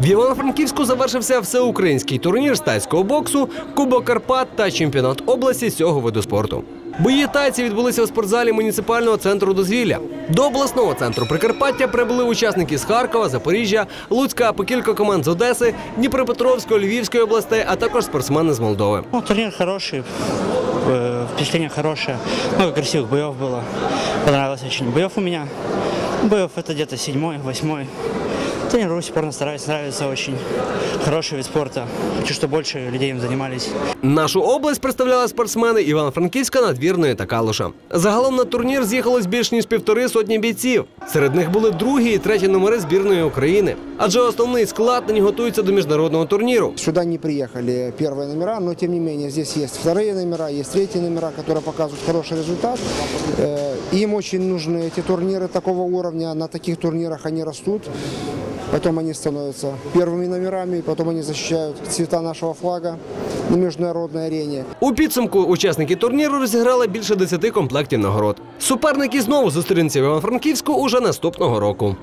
В Івано-Франківську завершився всеукраїнський турнір з тайського боксу, Кубок Карпат та чемпіонат області з цього виду спорту. Бої тайці відбулися у спортзалі муніципального центру дозвілля. До обласного центру Прикарпаття прибули учасники з Харкова, Запоріжжя, Луцька, по кілька команд з Одеси, Дніпропетровської, Львівської областей, а також спортсмени з Молдови. Ну, турнир хороший, э, впечатление хорошее. Много красивых боев было. Понравилось очень. Боев у меня. Боев это где-то седьмой, восьмой. Тренируюсь, упорно стараюсь, нравится очень. Хороший вид спорта. Хочу, чтобы больше людей им занимались. Нашу область представляли спортсмени Івано-Франківська, Надвірної та Калуша. Загалом на турнір з'їхалось більш ніж півтори сотні бійців. Серед них були другі і треті номери збірної України. Адже основний склад нині готується до міжнародного турніру. Сюда не приехали первые номера, но тем не менее здесь есть вторые номера, есть третьи номера, которые показывают хороший результат. Э, Им очень нужны эти турниры такого уровня, на таких турнирах они растут. Потом они становятся первыми номерами, потом они защищают цвета нашего флага на международной арене. У підсумку учасники турніру розіграли більше 10 комплектів нагород. Суперники знову зустрінуться в Івано-Франківську уже наступного року.